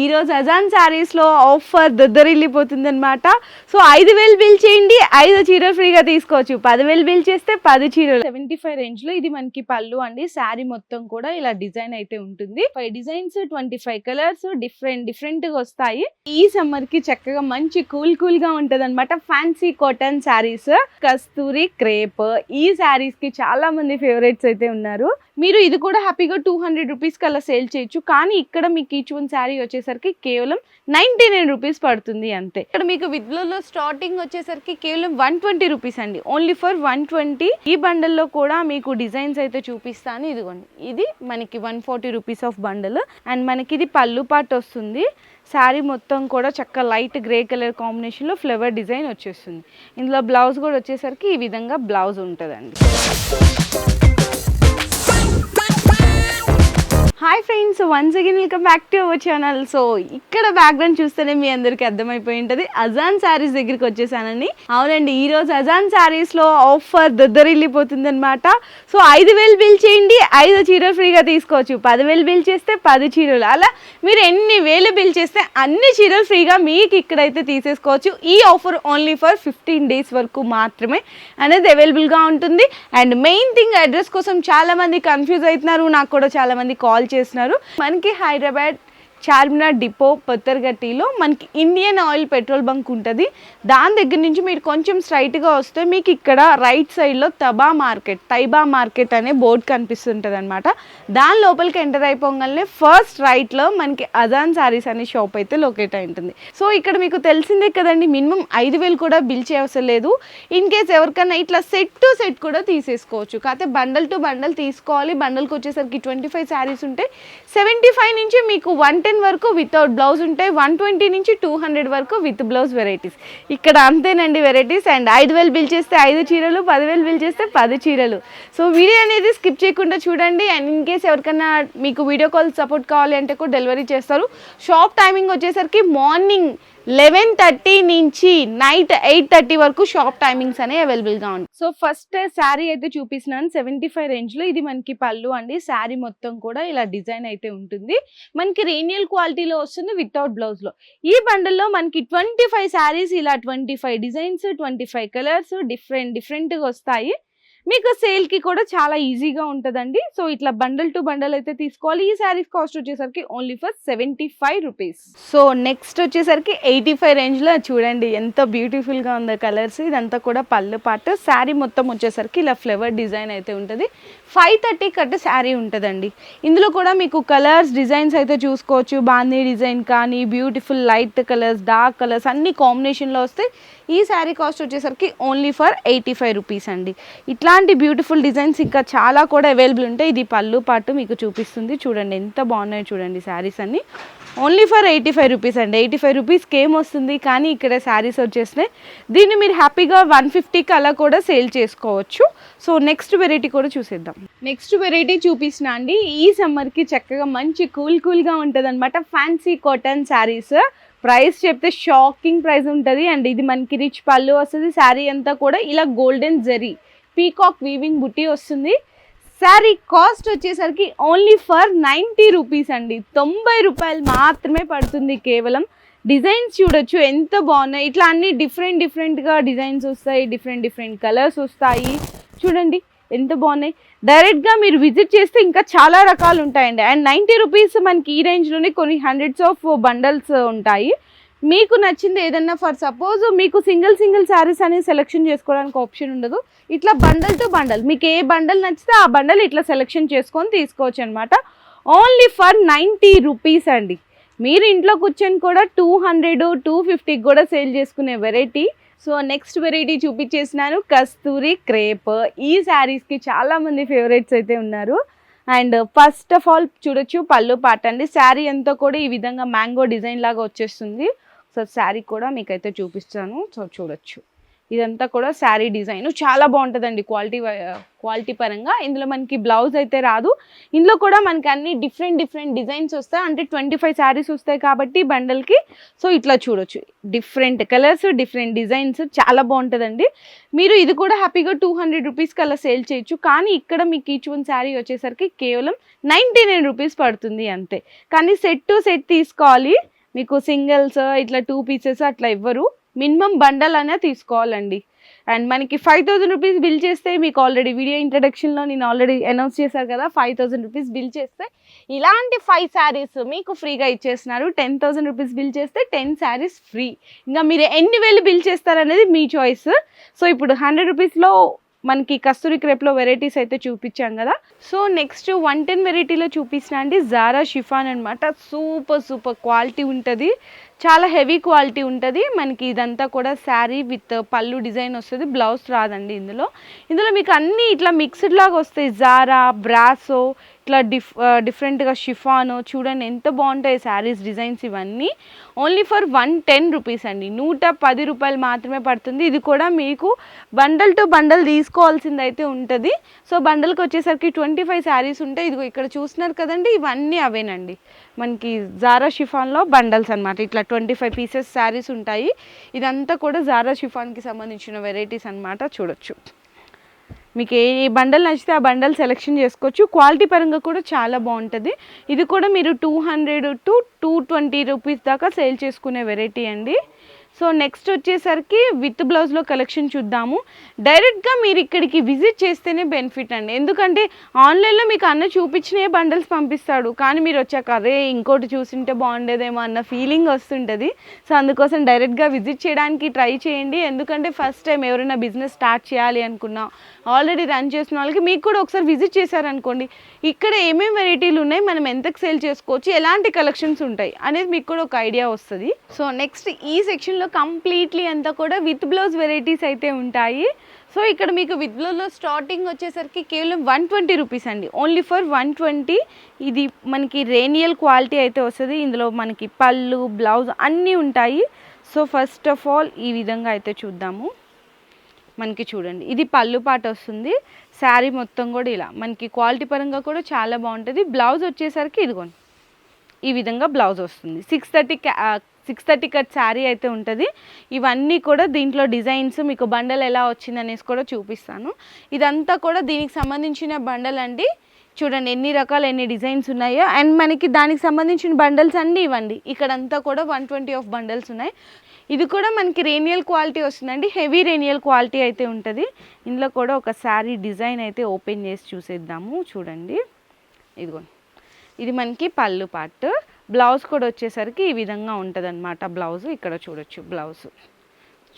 ఈ అజాన్ సారీస్లో ఆఫర్ దద్దరిల్లిపోతుంది అనమాట సో ఐదు వేలు బిల్ చేయండి ఐదు చీరలు ఫ్రీగా తీసుకోవచ్చు. పదివేలు బిల్ చేస్తే పది చీరలు. సెవెంటీ ఫైవ్ రేంజ్లో ఇది మనకి పళ్ళు అండి. శారీ మొత్తం కూడా ఇలా డిజైన్ అయితే ఉంటుంది. Five designs twenty five colours different డిఫరెంట్గా వస్తాయి. ఈ సమ్మర్కి చక్కగా మంచి కూల్ కూల్గా అనమాట fancy cotton saris Kasturi crepe. ఈ శారీస్కి చాలా మంది ఫేవరెట్స్ అయితే ఉన్నారు. మీరు ఇది కూడా హ్యాపీగా టూ హండ్రెడ్ రూపీస్ అలా సేల్ చేయొచ్చు. కానీ ఇక్కడ మీకు ఈచ్ వన్ శారీ వచ్చేసరికి కేవలం నైన్టీ నైన్ రూపీస్ పడుతుంది అంతే. ఇక్కడ మీకు విద్లో స్టార్టింగ్ వచ్చేసరికి కేవలం వన్ ట్వంటీ రూపీస్ అండి. Only for one twenty. ఈ బండల్లో కూడా మీకు డిజైన్స్ అయితే చూపిస్తాను. ఇదిగోండి. ఇది మనకి one forty rupees of bundle. And మనకి ఇది పళ్ళు పాట వస్తుంది. శారీ మొత్తం కూడా చక్క లైట్ గ్రే కలర్ కాంబినేషన్లో ఫ్లవర్ డిజైన్ వచ్చేస్తుంది. ఇందులో బ్లౌజ్ కూడా వచ్చేసరికి ఈ విధంగా బ్లౌజ్ ఉంటుందండి. Hi friends once again welcome back to our channel so ఇక్కడ బ్యాక్గ్రౌండ్ చూస్తేనే మీ అందరికి అర్థమైపోయి ఉంటుంది. అజాన్ శారీస్ దగ్గరికి వచ్చేసానని అవునండి ఈ రోజు అజాన్ శారీస్లో ఆఫర్ దద్దరిల్లిపోతుంది అనమాట సో ఐదు వేలు బిల్ చేయండి. ఐదు చీరలు ఫ్రీగా తీసుకోవచ్చు. పదివేలు బిల్ చేస్తే పది చీరలు. అలా మీరు ఎన్ని వేలు బిల్ చేస్తే అన్ని చీరలు ఫ్రీగా మీకు ఇక్కడైతే తీసేసుకోవచ్చు. ఈ offer only for fifteen days వరకు మాత్రమే అనేది అవైలబుల్గా ఉంటుంది. అండ్ మెయిన్ థింగ్ అడ్రస్ కోసం చాలా మంది కన్ఫ్యూజ్ అవుతున్నారు. నాకు కూడా చాలా మంది కాల్ చేస్తున్నారు మనకి హైదరాబాద్ చార్మినార్ డిపో పొత్తర్గట్టిలో మనకి ఇండియన్ ఆయిల్ పెట్రోల్ బంక్ ఉంటుంది. దాని దగ్గర నుంచి మీరు కొంచెం స్ట్రైట్గా వస్తే మీకు ఇక్కడ రైట్ సైడ్లో తబా మార్కెట్ తైబా మార్కెట్ అనే బోర్డ్ కనిపిస్తుంటుంది అనమాట దాని లోపలికి ఎంటర్ అయిపోగానే ఫస్ట్ రైట్లో మనకి అజాన్ సారీస్ అనే షాప్ అయితే లొకేట్ అయి ఉంటుంది. సో ఇక్కడ మీకు తెలిసిందే కదండి మినిమం ఐదు వేలు కూడా బిల్ చేయవసరం లేదు. ఇన్ కేస్ ఎవరికైనా ఇట్లా సెట్ టు సెట్ కూడా తీసేసుకోవచ్చు. కాకపోతే బండల్ టు బండల్ తీసుకోవాలి. బండల్కి వచ్చేసరికి ట్వంటీ ఫైవ్ శారీస్ ఉంటే సెవెంటీ ఫైవ్ నుంచి మీకు వన్ టెన్ వరకు వితౌట్ బ్లౌజ్ ఉంటాయి వన్ ట్వంటీ నుంచి టూ హండ్రెడ్ వరకు విత్ బ్లౌజ్ వెరైటీస్ ఇక్కడ అంతేనండి వెరైటీస్ అండ్ ఐదు వేలు బిల్ చేస్తే ఐదు చీరలు పదివేలు బిల్ చేస్తే పది చీరలు. సో వీడియో అనేది స్కిప్ చేయకుండా చూడండి అండ్ ఇన్ కేస్ ఎవరికైనా మీకు వీడియో కాల్ సపోర్ట్ కావాలి అంటే కూడా డెలివరీ చేస్తారు. షాప్ టైమింగ్ వచ్చేసరికి మార్నింగ్ లెవెన్ థర్టీ నుంచి నైట్ ఎయిట్ థర్టీ వరకు షాప్ టైమింగ్స్ అనేవి అవైలబుల్గా ఉంటాయి. సో ఫస్ట్ శారీ అయితే చూపిస్తున్నాను సెవెంటీ ఫైవ్ రేంజ్లో. ఇది మనకి పళ్ళు అండి. శారీ మొత్తం కూడా ఇలా డిజైన్ అయితే ఉంటుంది. మనకి రేనియల్ క్వాలిటీలో వస్తుంది వితౌట్ బ్లౌజ్లో. ఈ బండల్లో మనకి ట్వంటీ ఫైవ్ శారీస్ ఇలా twenty five designs twenty five colours different డిఫరెంట్గా వస్తాయి. మీకు సేల్కి కూడా చాలా ఈజీగా ఉంటుందండి. సో ఇట్లా బండల్ టు బండల్ అయితే తీసుకోవాలి. ఈ శారీస్ కాస్ట్ వచ్చేసరికి only for seventy five rupees so next వచ్చేసరికి ఎయిటీ ఫైవ్ రేంజ్లో చూడండి ఎంత బ్యూటిఫుల్గా ఉందో కలర్స్ ఇదంతా కూడా పళ్ళు పాటు. శారీ మొత్తం వచ్చేసరికి ఇలా ఫ్లవర్ డిజైన్ అయితే ఉంటుంది. ఫైవ్ థర్టీ కట్ట శారీ ఉంటుందండి. ఇందులో కూడా మీకు కలర్స్ డిజైన్స్ అయితే చూసుకోవచ్చు. బాందీ డిజైన్ కానీ beautiful light colours dark colours అన్ని కాంబినేషన్లో వస్తాయి ఈ శారీ కాస్ట్ వచ్చేసరికి only for eighty five rupees అండి. ఇట్లాంటి బ్యూటిఫుల్ డిజైన్స్ ఇంకా చాలా కూడా అవైలబుల్ ఉంటాయి. ఇది పళ్ళు పాటు మీకు చూపిస్తుంది. చూడండి ఎంత బాగున్నాయో చూడండి శారీస్ అన్ని. Only for eighty five rupees అండి. ఎయిటీ ఫైవ్ రూపీస్కి ఏమొస్తుంది కానీ ఇక్కడ శారీస్ వచ్చేసినాయి. దీన్ని మీరు హ్యాపీగా వన్ ఫిఫ్టీకి అలా కూడా సేల్ చేసుకోవచ్చు. సో నెక్స్ట్ వెరైటీ కూడా చూసేద్దాం. నెక్స్ట్ వెరైటీ చూపిస్తున్నా అండి. ఈ సమ్మర్కి చక్కగా మంచి కూల్ కూల్గా ఉంటుంది అనమాట ఫ్యాన్సీ కాటన్ శారీస్ ప్రైస్ చెప్తే షాకింగ్ ప్రైస్ ఉంటుంది. అండ్ ఇది మనకి రిచ్ పళ్ళు వస్తుంది. శారీ అంతా కూడా ఇలా గోల్డెన్ జరీ పీకాక్ వీవింగ్ బుట్టి వస్తుంది. శారీ కాస్ట్ వచ్చేసరికి ఓన్లీ ఫర్ నైంటీ రూపీస్ అండి. తొంభై రూపాయలు మాత్రమే పడుతుంది కేవలం. డిజైన్స్ చూడొచ్చు ఎంత బాగున్నాయి. ఇట్లా అన్ని డిఫరెంట్ డిఫరెంట్గా డిజైన్స్ వస్తాయి డిఫరెంట్ డిఫరెంట్ కలర్స్ వస్తాయి. చూడండి ఎంత బాగున్నాయి. డైరెక్ట్గా మీరు విజిట్ చేస్తే ఇంకా చాలా రకాలు ఉంటాయండి. అండ్ నైంటీ రూపీస్ మనకి ఈ రేంజ్లోనే కొన్ని హండ్రెడ్స్ ఆఫ్ బండల్స్ ఉంటాయి. మీకు నచ్చింది ఏదన్నా ఫర్ సపోజ్ మీకు సింగిల్ సింగిల్ శారీస్ అనేది సెలెక్షన్ చేసుకోవడానికి ఆప్షన్ ఉండదు. ఇట్లా బండల్ టు బండల్ మీకు ఏ బండల్ నచ్చితే ఆ బండల్ ఇట్లా సెలెక్షన్ చేసుకొని తీసుకోవచ్చు అనమాట ఓన్లీ ఫర్ నైంటీ రూపీస్ అండి. మీరు ఇంట్లో కూర్చొని కూడా టూ హండ్రెడ్ టూ ఫిఫ్టీకి కూడా సేల్ చేసుకునే వెరైటీ సో నెక్స్ట్ వెరైటీ చూపించేసినాను కస్తూరి క్రేప్. ఈ శారీస్కి చాలామంది ఫేవరెట్స్ అయితే ఉన్నారు. అండ్ ఫస్ట్ ఆఫ్ ఆల్ చూడొచ్చు పళ్ళు పాట అండి. శారీ అంతా కూడా ఈ విధంగా మ్యాంగో డిజైన్ లాగా వచ్చేస్తుంది. సో శారీ కూడా మీకైతే చూపిస్తాను. సో చూడొచ్చు. ఇదంతా కూడా శారీ డిజైన్. చాలా బాగుంటుందండి క్వాలిటీ క్వాలిటీ పరంగా. ఇందులో మనకి బ్లౌజ్ అయితే రాదు. ఇందులో కూడా మనకి అన్ని డిఫరెంట్ డిఫరెంట్ డిజైన్స్ వస్తాయి. అంటే ట్వంటీ ఫైవ్ శారీస్ వస్తాయి కాబట్టి బండల్కి. సో ఇట్లా చూడొచ్చు. Different colours different designs. చాలా బాగుంటుందండి. మీరు ఇది కూడా హ్యాపీగా టూ హండ్రెడ్ రూపీస్కి అలా సేల్ చేయొచ్చు. కానీ ఇక్కడ మీకు ఈచ్ వన్ శారీ వచ్చేసరికి కేవలం నైంటీ నైన్ రూపీస్ పడుతుంది అంతే. కానీ సెట్ టు సెట్ తీసుకోవాలి. మీకు సింగిల్స్ ఇట్లా టూ పీసెస్ అట్లా ఇవ్వరు మినిమం బండల్ అనే తీసుకోవాలండి. అండ్ మనకి ఫైవ్ థౌసండ్ రూపీస్ బిల్ చేస్తే మీకు ఆల్రెడీ వీడియో ఇంట్రడక్షన్లో నేను ఆల్రెడీ అనౌన్స్ చేశారు కదా ఫైవ్ థౌసండ్ రూపీస్ బిల్ చేస్తే ఇలాంటి ఫైవ్ శారీస్ మీకు ఫ్రీగా ఇచ్చేస్తున్నారు. టెన్ థౌసండ్ రూపీస్ బిల్ చేస్తే టెన్ శారీస్ ఫ్రీ. ఇంకా మీరు ఎన్ని వేలు బిల్ చేస్తారనేది మీ చాయిస్ సో ఇప్పుడు హండ్రెడ్ రూపీస్లో మనకి కస్తూరి క్రేప్లో వెరైటీస్ అయితే చూపించాం కదా. సో నెక్స్ట్ వన్ టెన్ వెరైటీలో చూపించిన అండి జారా షిఫాన్ అనమాట సూపర్ సూపర్ క్వాలిటీ ఉంటుంది. చాలా హెవీ క్వాలిటీ ఉంటుంది. మనకి ఇదంతా కూడా శారీ విత్ పళ్ళు డిజైన్ వస్తుంది. బ్లౌజ్ రాదండి ఇందులో. ఇందులో మీకు అన్నీ ఇట్లా మిక్స్డ్ లాగా వస్తాయి. జారా బ్రాసో ఇట్లా డిఫ్ డిఫరెంట్గా షిఫాన్ చూడండి ఎంత బాగుంటాయి శారీస్ డిజైన్స్ ఇవన్నీ. Only for one ten rupees అండి. నూట పది రూపాయలు మాత్రమే పడుతుంది. ఇది కూడా మీకు బండల్ టు బండల్ తీసుకోవాల్సింది అయితే ఉంటుంది. సో బండల్కి వచ్చేసరికి ట్వంటీ ఫైవ్ శారీస్ ఉంటాయి. ఇదిగో ఇక్కడ చూస్తున్నారు కదండి ఇవన్నీ అవేనండి. మనకి జారా షిఫాన్లో బండల్స్ అనమాట ఇట్లా ట్వంటీ ఫైవ్ పీసెస్ శారీస్ ఉంటాయి. ఇదంతా కూడా జారా షిఫాన్కి సంబంధించిన వెరైటీస్ అన్నమాట. చూడొచ్చు. మీకు ఏ బండలు బండల్ నచ్చితే ఆ బండల్ సెలెక్షన్ చేసుకోవచ్చు. క్వాలిటీ పరంగా కూడా చాలా బాగుంటుంది. ఇది కూడా మీరు two hundred to two twenty rupees దాకా సేల్ చేసుకునే వెరైటీ అండి. సో నెక్స్ట్ వచ్చేసరికి విత్ బ్లౌజ్లో కలెక్షన్ చూద్దాము. డైరెక్ట్గా మీరు ఇక్కడికి విజిట్ చేస్తేనే బెనిఫిట్ అండి. ఎందుకంటే ఆన్లైన్లో మీకు అన్న చూపించిన బండల్స్ పంపిస్తాడు. కానీ మీరు వచ్చాక అరే ఇంకోటి చూసింటే బాగుండేదేమో అన్న ఫీలింగ్ వస్తుంటుంది. సో అందుకోసం డైరెక్ట్గా విజిట్ చేయడానికి ట్రై చేయండి. ఎందుకంటే ఫస్ట్ టైం ఎవరైనా బిజినెస్ స్టార్ట్ చేయాలి అనుకున్నా ఆల్రెడీ రన్ చేసిన వాళ్ళకి మీకు కూడా ఒకసారి విజిట్ చేశారనుకోండి ఇక్కడ ఏమేమి వెరైటీలు ఉన్నాయి మనం ఎంతకు సేల్ చేసుకోవచ్చు ఎలాంటి కలెక్షన్స్ ఉంటాయి అనేది మీకు కూడా ఒక ఐడియా వస్తుంది. సో నెక్స్ట్ ఈ సెక్షన్లో కంప్లీట్లీ అంతా కూడా విత్ బ్లౌజ్ వెరైటీస్ అయితే ఉంటాయి. సో ఇక్కడ మీకు విత్ బ్లౌజ్లో స్టార్టింగ్ వచ్చేసరికి కేవలం వన్ ట్వంటీ రూపీస్ అండి. Only for one twenty. ఇది మనకి రేనియల్ క్వాలిటీ అయితే వస్తుంది. ఇందులో మనకి పళ్ళు బ్లౌజ్ అన్నీ ఉంటాయి. సో ఫస్ట్ ఆఫ్ ఆల్ ఈ విధంగా అయితే చూద్దాము. మనకి చూడండి. ఇది పళ్ళు పాట వస్తుంది. శారీ మొత్తం కూడా ఇలా. మనకి క్వాలిటీ పరంగా కూడా చాలా బాగుంటుంది. బ్లౌజ్ వచ్చేసరికి ఇదిగోండి. ఈ విధంగా బ్లౌజ్ వస్తుంది. Six thirty six thirty cut sari అయితే ఉంటుంది. ఇవన్నీ కూడా దీంట్లో డిజైన్స్ మీకు బండల్ ఎలా వచ్చింది అనేసి కూడా చూపిస్తాను. ఇదంతా కూడా దీనికి సంబంధించిన బండల్ అండి. చూడండి ఎన్ని రకాల ఎన్ని డిజైన్స్ ఉన్నాయో. అండ్ మనకి దానికి సంబంధించిన బండల్స్ అన్నీ ఇవ్వండి. ఇక్కడంతా కూడా వన్ ట్వంటీ ఆఫ్ బండల్స్ ఉన్నాయి. ఇది కూడా మనకి రేనియల్ క్వాలిటీ వస్తుందండి. హెవీ రేనియల్ క్వాలిటీ అయితే ఉంటుంది. ఇందులో కూడా ఒక శారీ డిజైన్ అయితే ఓపెన్ చేసి చూసేద్దాము. చూడండి. ఇదిగో. ఇది మనకి పళ్ళు పార్ట్ బ్లౌజ్ కూడా వచ్చేసరికి ఈ విధంగా ఉంటుంది అనమాట బ్లౌజ్. ఇక్కడ చూడొచ్చు బ్లౌజ్.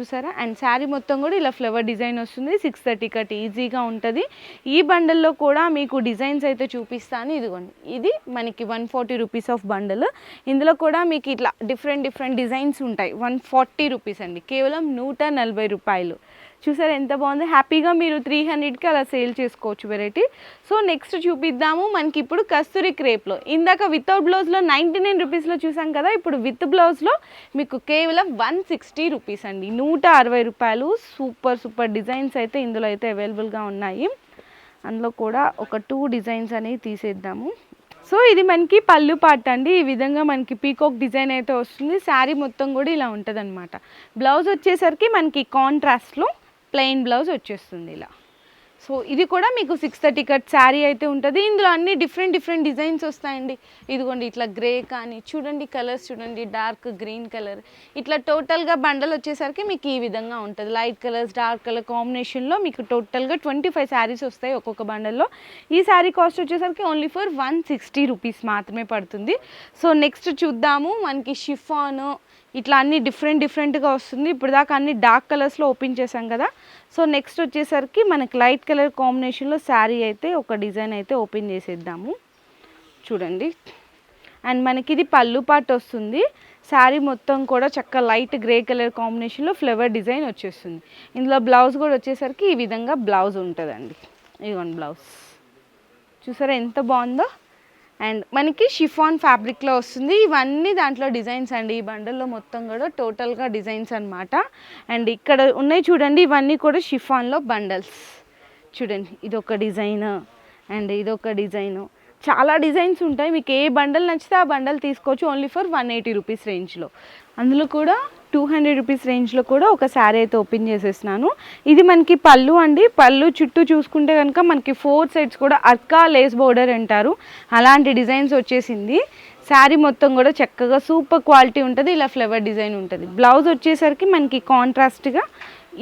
చూసారా? అండ్ శారీ మొత్తం కూడా ఇలా ఫ్లవర్ డిజైన్ వస్తుంది. సిక్స్ థర్టీ కట్ ఈజీగా ఉంటుంది. ఈ బండల్లో కూడా మీకు డిజైన్స్ అయితే చూపిస్తాను. ఇదిగోండి. ఇది మనకి one forty rupees of bundle. ఇందులో కూడా మీకు ఇట్లా డిఫరెంట్ డిఫరెంట్ డిజైన్స్ ఉంటాయి. వన్ ఫార్టీ రూపీస్ అండి. కేవలం నూట నలభై రూపాయలు. చూసారు ఎంత బాగుంది? హ్యాపీగా మీరు త్రీ హండ్రెడ్కి అలా సేల్ చేసుకోవచ్చు వెరైటీ సో నెక్స్ట్ చూపిద్దాము. మనకి ఇప్పుడు కస్తూరి క్రేప్లో ఇందాక వితౌట్ బ్లౌజ్లో నైంటీ నైన్ రూపీస్లో చూసాం కదా ఇప్పుడు విత్ బ్లౌజ్లో మీకు కేవలం వన్ సిక్స్టీ రూపీస్ అండి. నూట అరవై రూపాయలు. సూపర్ సూపర్ డిజైన్స్ అయితే ఇందులో అయితే అవైలబుల్గా ఉన్నాయి. అందులో కూడా ఒక టూ డిజైన్స్ అనేవి తీసేద్దాము. సో ఇది మనకి పళ్ళు పాట అండి. ఈ విధంగా మనకి పీకాక్ డిజైన్ అయితే వస్తుంది. శారీ మొత్తం కూడా ఇలా ఉంటుంది బ్లౌజ్ వచ్చేసరికి మనకి కాంట్రాస్ట్లో ప్లెయిన్ బ్లౌజ్ వచ్చేస్తుంది ఇలా. సో ఇది కూడా మీకు సిక్స్ థర్టీ కట్ శారీ అయితే ఉంటుంది. ఇందులో అన్ని డిఫరెంట్ డిఫరెంట్ డిజైన్స్ వస్తాయండి. ఇదిగోండి ఇట్లా గ్రే కానీ చూడండి కలర్స్ చూడండి డార్క్ గ్రీన్ కలర్. ఇట్లా టోటల్గా బండల్ వచ్చేసరికి మీకు ఈ విధంగా ఉంటుంది. లైట్ కలర్స్ డార్క్ కలర్ కాంబినేషన్లో మీకు టోటల్గా ట్వంటీ ఫైవ్ శారీస్ వస్తాయి ఒక్కొక్క బండల్లో. ఈ శారీ కాస్ట్ వచ్చేసరికి only for one sixty rupees మాత్రమే పడుతుంది. సో నెక్స్ట్ చూద్దాము. మనకి షిఫాన్ ఇట్లా అన్ని డిఫరెంట్ డిఫరెంట్గా వస్తుంది. ఇప్పుడు దాకా అన్ని డార్క్ కలర్స్లో ఓపెన్ చేసాం కదా. సో నెక్స్ట్ వచ్చేసరికి మనకి లైట్ కలర్ కాంబినేషన్లో శారీ అయితే ఒక డిజైన్ అయితే ఓపెన్ చేసేద్దాము. చూడండి. అండ్ మనకి ఇది పళ్ళు పాట వస్తుంది. శారీ మొత్తం కూడా చక్క లైట్ గ్రే కలర్ కాంబినేషన్లో ఫ్లవర్ డిజైన్ వచ్చేస్తుంది. ఇందులో బ్లౌజ్ కూడా వచ్చేసరికి ఈ విధంగా బ్లౌజ్ ఉంటుందండి. ఇదిగోండి బ్లౌజ్ చూసారా ఎంత బాగుందో? అండ్ మనకి షిఫాన్ ఫ్యాబ్రిక్లో వస్తుంది. ఇవన్నీ దాంట్లో డిజైన్స్ అండి. ఈ బండల్లో మొత్తం కూడా టోటల్గా డిజైన్స్ అనమాట అండ్ ఇక్కడ ఉన్నాయి చూడండి ఇవన్నీ కూడా షిఫాన్లో బండల్స్. చూడండి ఇదొక డిజైన్. అండ్ ఇదొక డిజైను. చాలా డిజైన్స్ ఉంటాయి. మీకు ఏ బండల్ నచ్చితే ఆ బండల్ తీసుకోవచ్చు. Only for one eighty rupees రేంజ్లో. అందులో కూడా టూ హండ్రెడ్ రూపీస్ రేంజ్లో కూడా ఒక శారీ అయితే ఓపెన్ చేసేసినాను ఇది మనకి పళ్ళు అండి. పళ్ళు చుట్టూ చూసుకుంటే కనుక మనకి ఫోర్ సైడ్స్ కూడా అర్కా లేస్ బోర్డర్ అంటారు. అలాంటి డిజైన్స్ వచ్చేసింది. శారీ మొత్తం కూడా చక్కగా సూపర్ క్వాలిటీ ఉంటుంది. ఇలా ఫ్లవర్ డిజైన్ ఉంటుంది. బ్లౌజ్ వచ్చేసరికి మనకి కాంట్రాస్ట్గా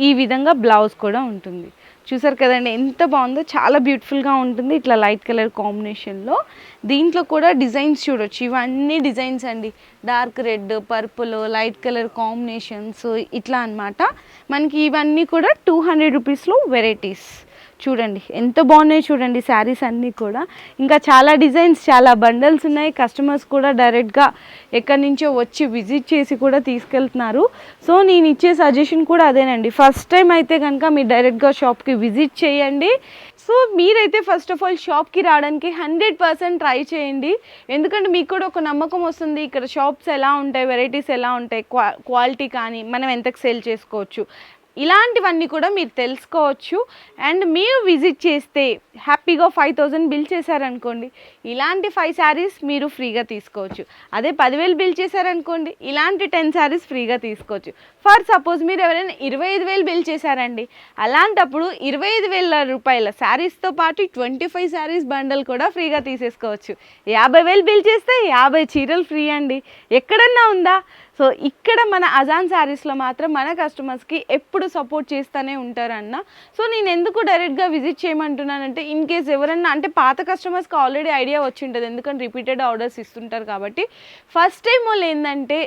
ఈ విధంగా బ్లౌజ్ కూడా ఉంటుంది. చూసారు కదండి ఎంత బాగుందో చాలా బ్యూటిఫుల్గా ఉంటుంది ఇట్లా లైట్ కలర్ కాంబినేషన్లో. దీంట్లో కూడా డిజైన్స్ చూడొచ్చు ఇవన్నీ డిజైన్స్ అండి. Dark red purple light colour combinations ఇట్లా అన్నమాట. మనకి ఇవన్నీ కూడా టూ హండ్రెడ్ రూపీస్లో వెరైటీస్. చూడండి ఎంత బాగున్నాయి చూడండి శారీస్ అన్నీ కూడా. ఇంకా చాలా డిజైన్స్ చాలా బండల్స్ ఉన్నాయి. కస్టమర్స్ కూడా డైరెక్ట్గా ఎక్కడి నుంచో వచ్చి విజిట్ చేసి కూడా తీసుకెళ్తున్నారు. సో నేను ఇచ్చే సజెషన్ కూడా అదేనండి. ఫస్ట్ టైం అయితే కనుక మీరు డైరెక్ట్గా షాప్కి విజిట్ చేయండి. సో మీరైతే ఫస్ట్ ఆఫ్ ఆల్ షాప్కి రావడానికి హండ్రెడ్ పర్సెంట్ ట్రై చేయండి. ఎందుకంటే మీకు కూడా ఒక నమ్మకం వస్తుంది ఇక్కడ షాప్స్ ఎలా ఉంటాయి వెరైటీస్ ఎలా ఉంటాయి క్వా క్వాలిటీ కానీ మనం ఎంతకు సేల్ చేసుకోవచ్చు. ఇలాంటివన్నీ కూడా మీరు తెలుసుకోవచ్చు. అండ్ మీరు విజిట్ చేస్తే హ్యాపీగా ఫైవ్ థౌజండ్ బిల్ చేశారనుకోండి ఇలాంటి ఫైవ్ శారీస్ మీరు ఫ్రీగా తీసుకోవచ్చు. అదే పదివేలు బిల్ చేశారనుకోండి ఇలాంటి టెన్ శారీస్ ఫ్రీగా తీసుకోవచ్చు. ఫర్ సపోజ్ మీరు ఎవరైనా ఇరవై ఐదు వేలు బిల్ చేశారండి అలాంటప్పుడు ఇరవై ఐదు వేల రూపాయల శారీస్తో పాటు ట్వంటీ ఫైవ్ శారీస్ బండల్ కూడా ఫ్రీగా తీసేసుకోవచ్చు. యాభై వేలు బిల్ చేస్తే యాభై చీరలు ఫ్రీ అండి. ఎక్కడన్నా ఉందా? సో ఇక్కడ మన అజాన్ శారీస్లో మాత్రం మన కస్టమర్స్కి ఎప్పుడు సపోర్ట్ చేస్తూనే ఉంటారన్న. సో నేను ఎందుకు డైరెక్ట్గా విజిట్ చేయమంటున్నానంటే ఇన్ కేస్ ఎవరన్నా అంటే పాత కస్టమర్స్కి ఆల్రెడీ ఐడియా వచ్చి ఉంటుంది. ఎందుకంటే రిపీటెడ్ ఆర్డర్స్ ఇస్తుంటారు కాబట్టి. ఫస్ట్ టైం వాళ్ళు ఏంటంటే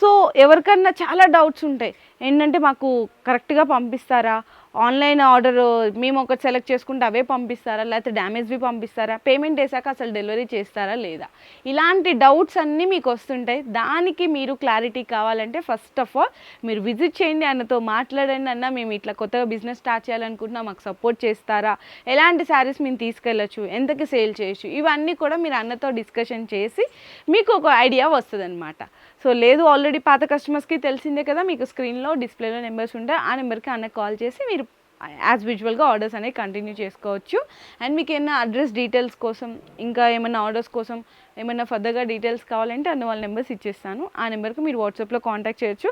సో ఎవరికన్నా చాలా డౌట్స్ ఉంటాయి. ఏంటంటే మాకు కరెక్ట్గా పంపిస్తారా? ఆన్లైన్ ఆర్డర్ మేము ఒకటి సెలెక్ట్ చేసుకుంటే అవే పంపిస్తారా? లేకపోతే డ్యామేజ్వి పంపిస్తారా? పేమెంట్ వేసాక అసలు డెలివరీ చేస్తారా లేదా? ఇలాంటి డౌట్స్ అన్నీ మీకు వస్తుంటాయి. దానికి మీరు క్లారిటీ కావాలంటే ఫస్ట్ ఆఫ్ ఆల్ మీరు విజిట్ చేయండి అన్నతో మాట్లాడండి అన్న. మేము ఇట్లా కొత్తగా బిజినెస్ స్టార్ట్ చేయాలనుకుంటున్నా మాకు సపోర్ట్ చేస్తారా? ఎలాంటి శారీస్ మేము తీసుకెళ్ళచ్చు? ఎంతకి సేల్ చేయొచ్చు? ఇవన్నీ కూడా మీరు అన్నతో డిస్కషన్ చేసి మీకు ఒక ఐడియా వస్తుంది సో లేదు ఆల్రెడీ పాత కస్టమర్స్కి తెలిసిందే కదా మీకు స్క్రీన్లో డిస్ప్లేలో నెంబర్స్ ఉంటాయి. ఆ నెంబర్కి అన్న కాల్ చేసి మీరు యాజ్ యూజువల్గా ఆర్డర్స్ అనేవి కంటిన్యూ చేసుకోవచ్చు. అండ్ మీకు ఏమైనా అడ్రస్ డీటెయిల్స్ కోసం ఇంకా ఏమైనా ఆర్డర్స్ కోసం ఏమైనా ఫర్దర్గా డీటెయిల్స్ కావాలంటే అన్న వాళ్ళ నెంబర్స్ ఇచ్చేస్తాను. ఆ నెంబర్కి మీరు వాట్సాప్లో కాంటాక్ట్ చేయొచ్చు.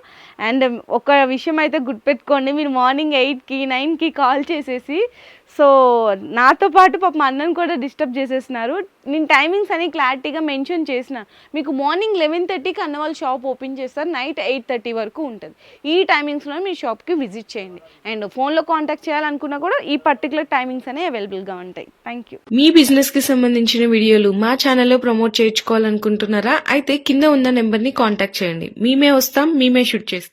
అండ్ um, ఒక విషయం అయితే గుర్తుపెట్టుకోండి మీరు మార్నింగ్ ఎయిట్కి నైన్కి కాల్ చేసేసి సో నాతో పాటు పాప మా అన్నను కూడా డిస్టర్బ్ చేసేసినారు. నేను టైమింగ్స్ అని క్లారిటీగా మెన్షన్ చేసిన. మీకు మార్నింగ్ లెవెన్ థర్టీకి అన్న వాళ్ళు షాప్ ఓపెన్ చేస్తారు. నైట్ ఎయిట్ థర్టీ వరకు ఉంటుంది. ఈ టైమింగ్స్లో మీ షాప్కి విజిట్ చేయండి. అండ్ ఫోన్లో కాంటాక్ట్ చేయాలనుకున్నా కూడా ఈ పర్టికులర్ టైమింగ్స్ అనేవి అవైలబుల్గా ఉంటాయి. థ్యాంక్ యూ మీ బిజినెస్కి సంబంధించిన వీడియోలు మా ఛానల్లో ప్రమోట్ చేయించుకోవాలనుకుంటున్నారా? అయితే కింద ఉన్న నెంబర్ని కాంటాక్ట్ చేయండి. మేమే వస్తాం మేమే షూట్ చేస్తాం.